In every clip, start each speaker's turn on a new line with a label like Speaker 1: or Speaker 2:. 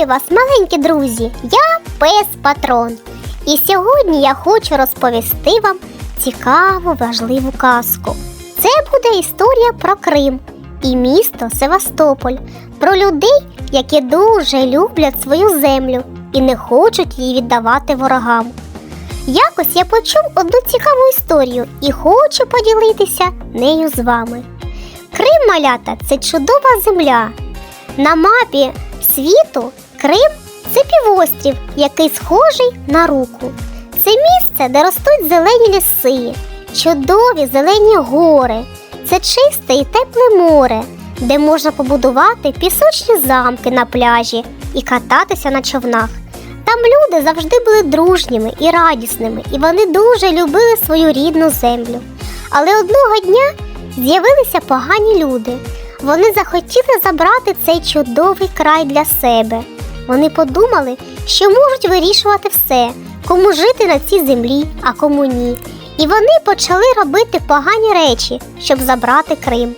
Speaker 1: вас, маленькі друзі! Я пес Патрон. І сьогодні я хочу розповісти вам цікаву, важливу казку. Це буде історія про Крим і місто Севастополь, про людей, які дуже люблять свою землю і не хочуть її віддавати ворогам. Якось я почув одну цікаву історію і хочу поділитися нею з вами. Крим малята це чудова земля. На мапі світу Крим це півострів, який схожий на руку. Це місце, де ростуть зелені ліси, чудові зелені гори. Це чисте і тепле море, де можна побудувати пісочні замки на пляжі і кататися на човнах. Там люди завжди були дружніми і радісними, і вони дуже любили свою рідну землю. Але одного дня з'явилися погані люди. Вони захотіли забрати цей чудовий край для себе. Вони подумали, що можуть вирішувати все, кому жити на цій землі, а кому ні. І вони почали робити погані речі, щоб забрати Крим.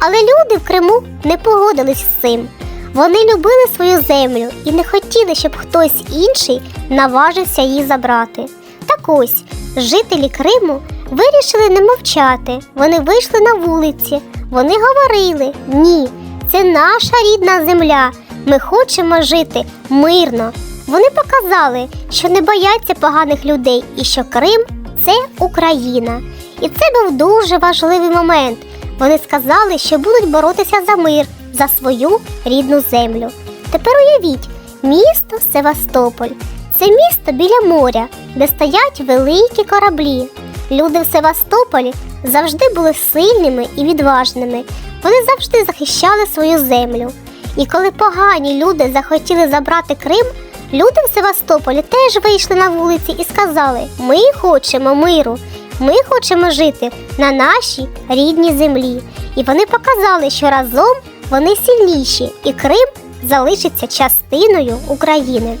Speaker 1: Але люди в Криму не погодились з цим. Вони любили свою землю і не хотіли, щоб хтось інший наважився її забрати. Так ось жителі Криму вирішили не мовчати. Вони вийшли на вулиці. Вони говорили: ні, це наша рідна земля. Ми хочемо жити мирно. Вони показали, що не бояться поганих людей і що Крим це Україна. І це був дуже важливий момент. Вони сказали, що будуть боротися за мир, за свою рідну землю. Тепер уявіть, місто Севастополь. Це місто біля моря, де стоять великі кораблі. Люди в Севастополі завжди були сильними і відважними. Вони завжди захищали свою землю. І коли погані люди захотіли забрати Крим, люди в Севастополі теж вийшли на вулиці і сказали: Ми хочемо миру, ми хочемо жити на нашій рідній землі. І вони показали, що разом вони сильніші, і Крим залишиться частиною України.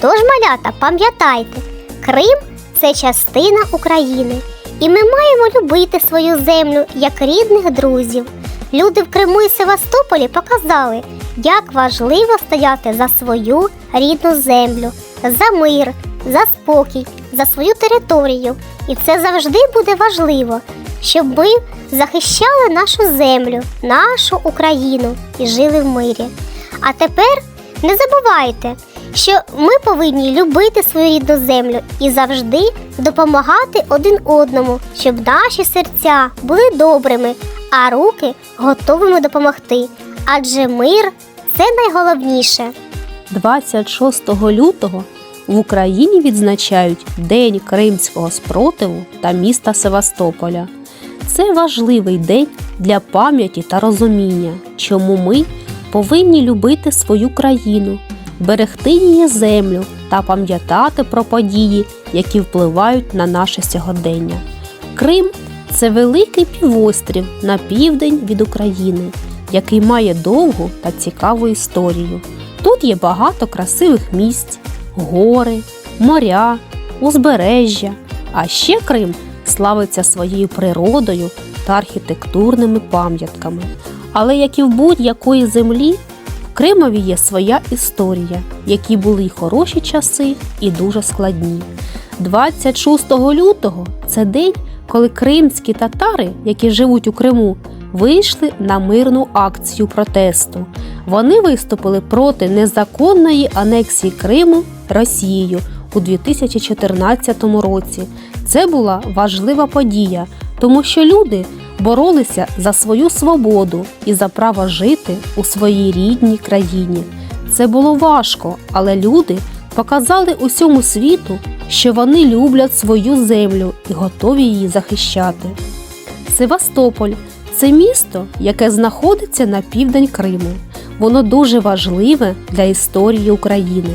Speaker 1: Тож, малята, пам'ятайте, Крим це частина України, і ми маємо любити свою землю як рідних друзів. Люди в Криму і Севастополі показали, як важливо стояти за свою рідну землю, за мир, за спокій, за свою територію. І це завжди буде важливо, щоб ми захищали нашу землю, нашу Україну і жили в мирі. А тепер не забувайте, що ми повинні любити свою рідну землю і завжди допомагати один одному, щоб наші серця були добрими, а руки готовими допомогти. Адже мир це найголовніше.
Speaker 2: 26 лютого в Україні відзначають День Кримського спротиву та міста Севастополя. Це важливий день для пам'яті та розуміння, чому ми повинні любити свою країну, берегти її землю та пам'ятати про події, які впливають на наше сьогодення. Крим це великий півострів на південь від України, який має довгу та цікаву історію. Тут є багато красивих місць, гори, моря, узбережжя. А ще Крим славиться своєю природою та архітектурними пам'ятками. Але як і в будь-якої землі, в Кримові є своя історія, які були й хороші часи, і дуже складні. 26 лютого це день, коли кримські татари, які живуть у Криму, вийшли на мирну акцію протесту. Вони виступили проти незаконної анексії Криму Росією у 2014 році. Це була важлива подія, тому що люди боролися за свою свободу і за право жити у своїй рідній країні. Це було важко, але люди показали усьому світу, що вони люблять свою землю і готові її захищати. Севастополь це місто, яке знаходиться на південь Криму. Воно дуже важливе для історії України.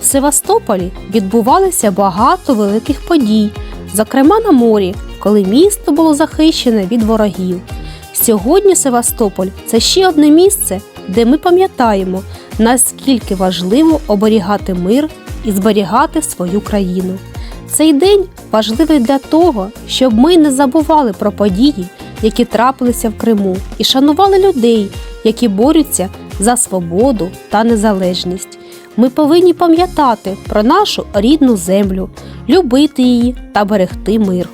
Speaker 2: В Севастополі відбувалося багато великих подій, зокрема на морі, коли місто було захищене від ворогів. Сьогодні Севастополь це ще одне місце, де ми пам'ятаємо, наскільки важливо оберігати мир і зберігати свою країну. Цей день важливий для того, щоб ми не забували про події, які трапилися в Криму, і шанували людей, які борються за свободу та незалежність. Ми повинні пам'ятати про нашу рідну землю, любити її та берегти мир.